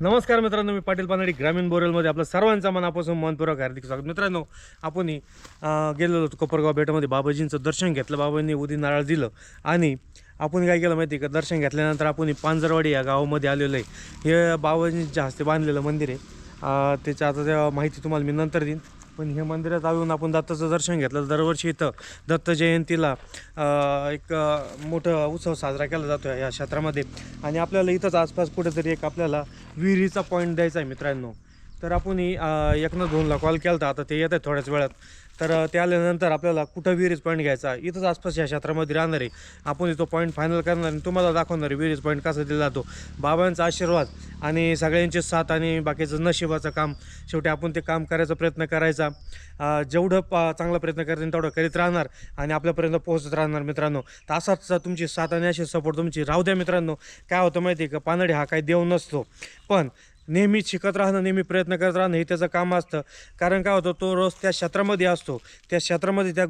नमस्कार मित्रांनो मी पाटील पानाडी ग्रामीण बोरेलमध्ये आपलं सर्वांचा मनापासून मनपूर्वक हार्दिक स्वागत. मित्रांनो आपण गेलेलो होतो कोपरगाव बेटामध्ये बाबाजींचं दर्शन घेतलं बाबांनी उदी नारळ दिलं आणि आपण काय केलं माहिती आहे का? दर्शन घेतल्यानंतर आपण पांजरवाडी या गावामध्ये आलेलो आहे. हे बाबाजींच्या हस्ते बांधलेलं मंदिर आहे. त्याच्या आता माहिती तुम्हाला मी नंतर देईन. पण हे मंदिरात येऊन आपण दत्ताचं दर्शन घेतलं. दरवर्षी इथं दत्त जयंतीला एक मोठं उत्सव साजरा केला जातो या क्षेत्रामध्ये. आणि आपल्याला इथंच आसपास कुठेतरी एक आपल्याला विहिरीचा पॉईंट द्यायचा आहे मित्रांनो. तर आपण ही, एकनं दोनला कॉल केला होता आता ते येत आहेत थोड्याच वेळात. तर ते आल्यानंतर आपल्याला कुठं विहिरीज पॉईंट घ्यायचा? इथंच आसपास या क्षेत्रामध्ये राहणार. आहे आपण तो पॉईंट फायनल करणार आणि तुम्हाला दाखवणार आहे विहिरीज पॉईंट कसा दिला जातो. बाबांचा आशीर्वाद आणि सगळ्यांचे साथ आणि बाकीचं नशिबाचं काम. शेवटी आपण ते काम करायचा प्रयत्न करायचा. जेवढं पा चांगला प्रयत्न करतील तेवढं करीत राहणार आणि आपल्यापर्यंत पोहोचत राहणार मित्रांनो. तर असाच तुमची साथ आणि अशी सपोर्ट तुमची राहू द्या मित्रांनो. काय होतं माहिती आहे का? पानडी हा काही देव नसतो. पण नेहमी शिकत राहणं नेहमी प्रयत्न करत राहणं हे त्याचं काम असतं. कारण काय होतं तो रोज त्या क्षेत्रामध्ये असतो. त्या क्षेत्रामध्ये त्या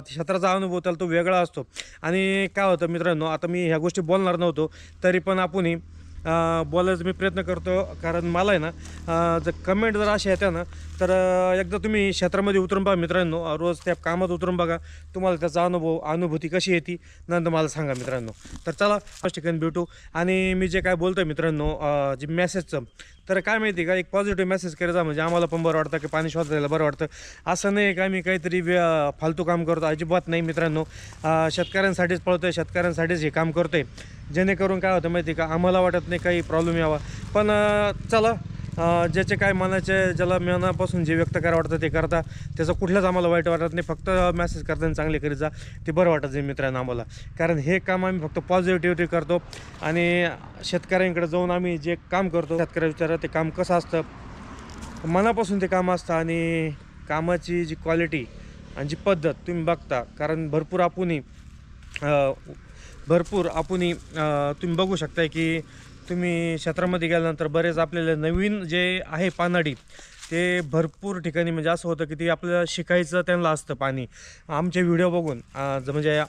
क्षेत्राचा अनुभव त्याला तो वेगळा असतो. आणि काय होतं मित्रांनो आता मी ह्या गोष्टी बोलणार नव्हतो तरी पण आपणही बोलायचं बोलायचा मी प्रयत्न करतो. कारण मला आहे ना जर कमेंट जर अशा येत्या ना तर एकदा तुम्ही क्षेत्रामध्ये उतरून बघा मित्रांनो. रोज त्या कामात उतरून बघा तुम्हाला त्याचा अनुभव अनुभूती कशी येते नंतर मला सांगा मित्रांनो. तर चला फर्स्ट ठिकाणी भेटू. आणि मी जे काय बोलतो आहे मित्रांनो जे मेसेजचं तर काय माहिती का एक पॉझिटिव्ह मेसेज करायचा म्हणजे आम्हाला पण बरं वाटतं की पाणी शोधायला बरं वाटतं. असं नाही का मी काहीतरी फालतू काम करतो. अजिबात नाही मित्रांनो. शेतकऱ्यांसाठीच पळतो आहे शेतकऱ्यांसाठीच हे काम करतो आहे जेणेकरून काय होतं माहिती का आम्हाला वाटत नाही काही प्रॉब्लेम यावा. पण चला ज्याचे काय मनाचे ज्याला मनापासून जे व्यक्त करा वाटतं ते करता. त्याचं कुठलंच आम्हाला वाईट वाटत नाही. फक्त मेसेज करताना चांगले करीत जा. ते बरं वाटत आहे मित्रांनो आम्हाला. कारण हे काम आम्ही फक्त पॉझिटिव्हिटी करतो. आणि शेतकऱ्यांकडे जाऊन आम्ही जे काम करतो शेतकऱ्या विचारा ते काम कसं असतं? मनापासून ते काम असतं आणि कामाची जी क्वालिटी आणि जी पद्धत तुम्ही बघता कारण भरपूर आपणही भरपूर आपणही तुम्ही बघू शकताय की तुम्ही क्षेत्रामध्ये गेल्यानंतर बरेच आपल्याला नवीन जे आहे पानाडी ते भरपूर ठिकाणी म्हणजे असं होतं की ते आपल्याला शिकायचं त्यांना असतं पाणी. आमचे व्हिडिओ बघून म्हणजे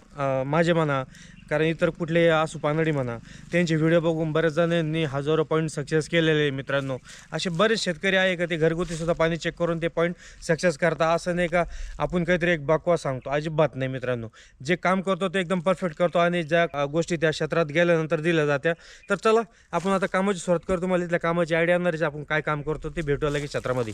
माझे म्हणा कारण इतर कुठले असू पानडी म्हणा त्यांचे व्हिडिओ बघून बऱ्याच जणांनी हजारो पॉईंट सक्सेस केलेले आहे मित्रांनो. असे बरेच शेतकरी आहे का ते घरगुतीसुद्धा पाणी चेक करून ते पॉईंट सक्सेस करता असं नाही का आपण काहीतरी एक बकवा सांगतो. अजिबात नाही मित्रांनो. जे काम करतो ते एकदम परफेक्ट करतो आणि ज्या गोष्टी त्या क्षेत्रात गेल्यानंतर दिल्या जात्या. तर चला आपण आता कामाची सुरुवात करतो मला इथल्या कामाची आयडिया येणार आपण काय काम करतो ते भेटू लागेल क्षेत्रामध्ये.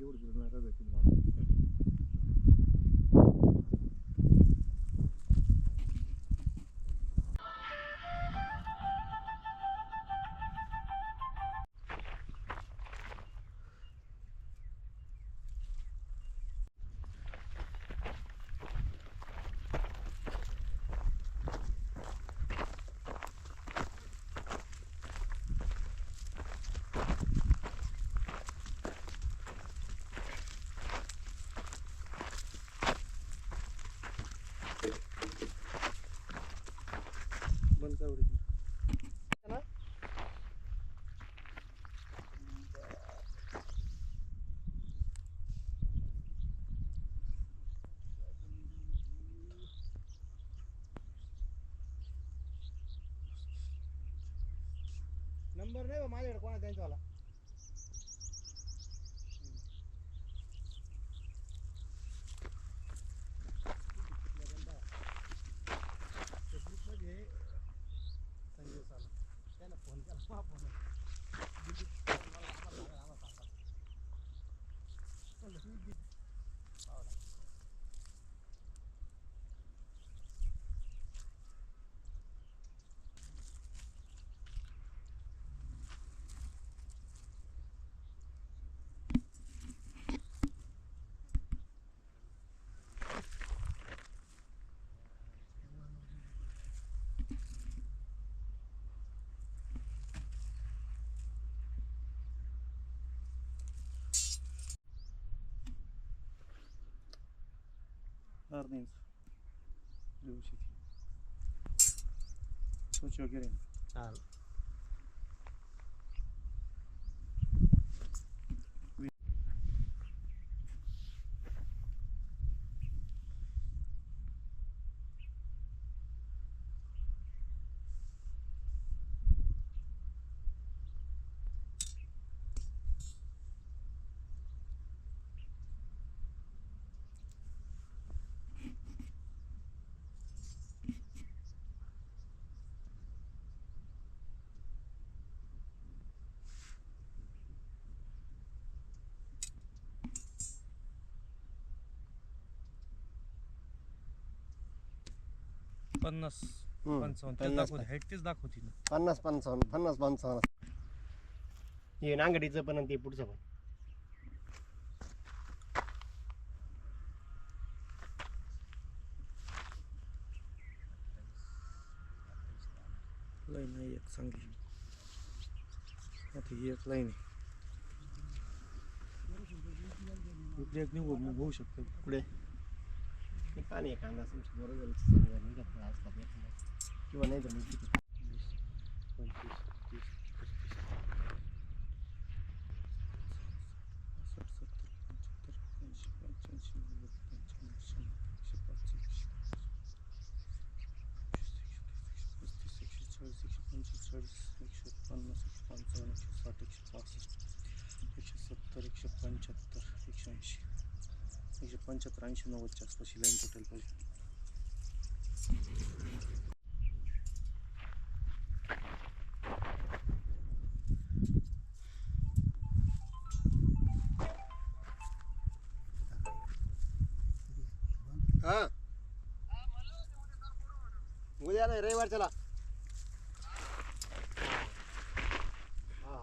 मग आम्ही पण खाना चेक नंबर नाही बा माझ्याकडे कोणा त्यांच्यावाला संजय साला त्याला फोन केला हा फोन अर्धा इंच व्यवस्थित स्वच्छ वगैरे. चाल पन्नास पंचावन्न तेच पन्नास दाखवते. हाईट तेच दाखवते ना. पन्नास पंचावन्न पन्नास पंचावन्न. हे नांगडीचं पण आणि ते पुढचं पण. लाईन आहे एक चांगली आता ही एक लाईन आहे. इकडे एक निघू होऊ शकतं. पुढे हे पाणी आहे कांदा समजा बरोबर समजा निघत नाही आजकाल एखादा. किंवा नाही तर मग किती वीस पंचवीस तीस पस्तीस साठ सत्तर पंच्याहत्तर ऐंशी पंच्याऐंशी नव्वद पंच्याण्णव शंभर एकशे पाच एकशे पस्तीस एकशे चाळीस एकशे पंचेचाळीस एकशे पन्नास एकशे पंचावन्न एकशे साठ एकशे पासष्ट एकशे सत्तर एकशे पंच्याहत्तर एकशे ऐंशी एकशे पंच्याहत्तर ऐंशी नव्वदच्या आसपास ही लाईन टोटल पाहिजे हा उद्या नाही रविवारच्याला हा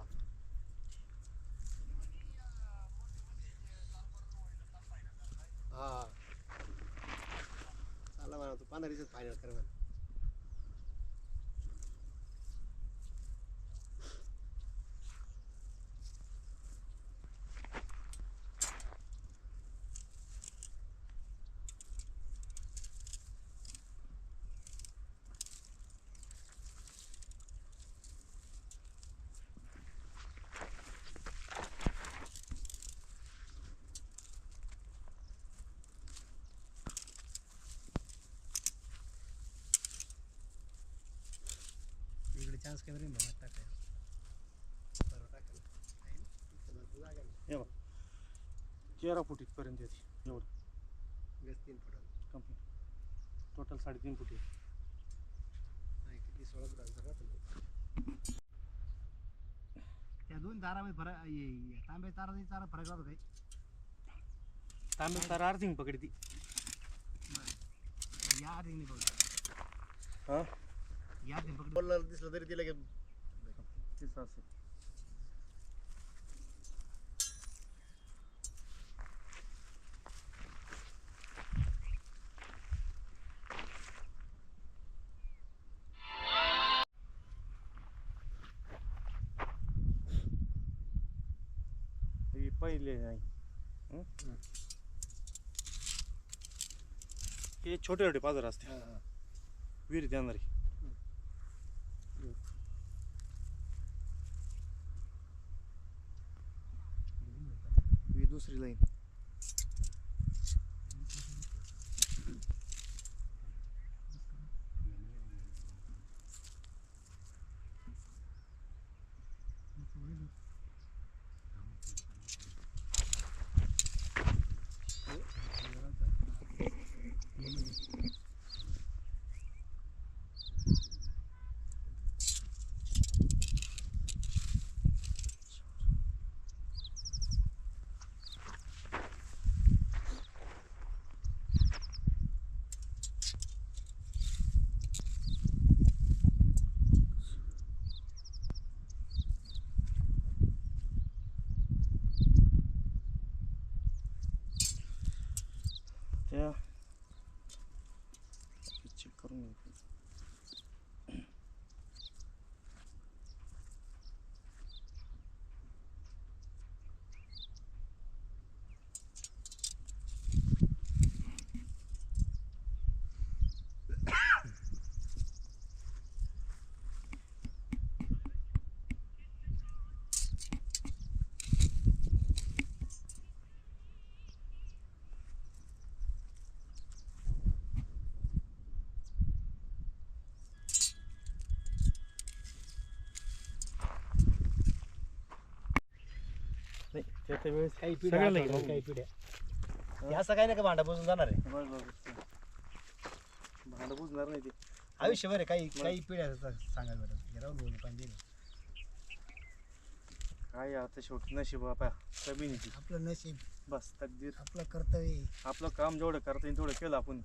हा चाला म्हणा तू पंधरा दिवसात फायनल कर चान्स कॅमेरा म्हणा टाकायला. हे तेरा फूट इथपर्यंत येते एवढं तीन फुटाला कंप्लीट टोटल साडेतीन फूट आहे नाही किती सोळा फुटांचा त्या दोन तारामध्ये फरक तांब्या तारा तारा फरक राहतो काही तांबे तारा अर्थिंग पकडी ती या रिंगने बघ हा या रिंग पकड बोलला दिसलं तरी तिला तेच असं हे पहिले नाही हं? हे छोटे छोटे पाजर असते. विहिरीत येणारी. ही दुसरी लाईन mm-hmm. नाही त्या त्या वेळेस काही पिढ्या घेऊन. काही पिढ्या. हे असं काही नाही का भांडा बसून जाणार आहे? बस बस बस. भांडं बुजणार नाही ते. आयुष्यभर आहे काही काही पिढ्या सांगायला बरं. हे राहून बोलू पण दिलं काय आता शेवटी? नशीब बापा कमी नाही ती. आपलं नशीब. बस तकदीर. आपलं कर्तव्य आपलं काम जेवढं करता येईल तेवढं केलं आपण.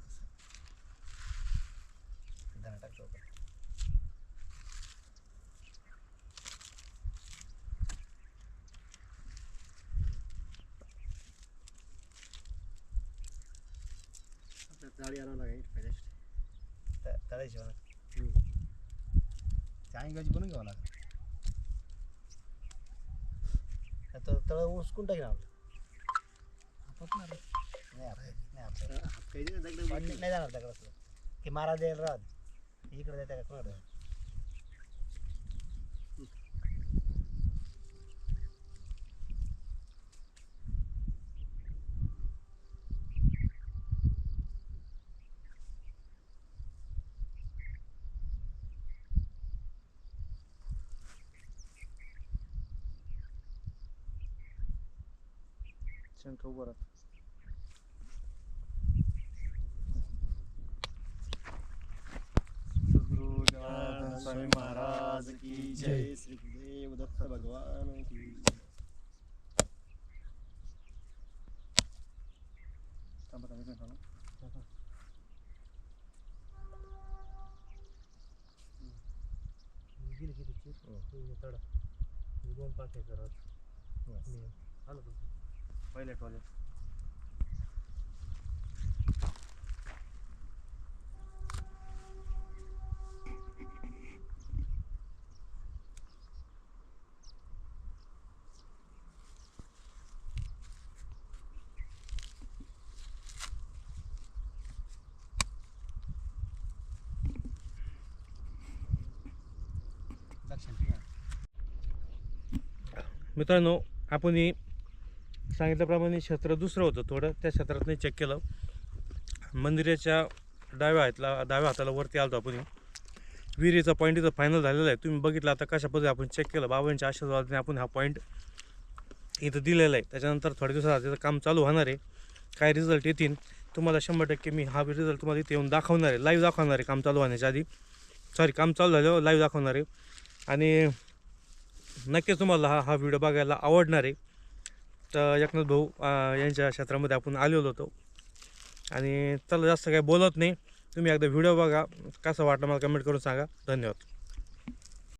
आणावं लागेल पहिल्या तळायची म्हणा त्या अंगाची बनवून घ्यावं लागेल. तर तळ उचकून टाकेन आपलं. नाही जाणार त्याकडं ते मारा द्यायला राहत इकडे जायचं का कोणाकडे शंख उभं राहत स्वामी महाराज की जय श्री गुरुदेव दत्त भगवान की थांबा दोन पाच करत पहिल्या टॉयलेट लक्षात ठेवा मित्रांनो आपण हे सांगितल्याप्रमाणे क्षेत्र दुसरं होतं. थोडं त्या क्षेत्रात चेक केलं. मंदिराच्या डाव्या हातला डाव्या हाताला वरती आलतो आपण विहिरीचा पॉईंट इथं फायनल झालेला आहे. तुम्ही बघितलं आता कशा पद्धती आपण चेक केलं. बाबांच्या आशीर्वादाने आपण हा पॉईंट इथं दिलेला आहे. त्याच्यानंतर थोड्या दिवसात त्याचं काम चालू होणार आहे. काय रिझल्ट येतील तुम्हाला शंभर टक्के मी हा रिझल्ट तुम्हाला इथे येऊन दाखवणार आहे. लाईव्ह दाखवणार आहे काम चालू होण्याच्या आधी. सॉरी काम चालू झालं लाईव्ह दाखवणार आहे. आणि नक्कीच तुम्हाला हा हा व्हिडिओ बघायला आवडणार आहे. तर एकनाथ भाऊ यांच्या क्षेत्रामध्ये आपण आलेलो होतो. आणि चला जास्त काही बोलत नाही. तुम्ही एकदा व्हिडिओ बघा कसं वाटलं मला कमेंट करून सांगा. धन्यवाद.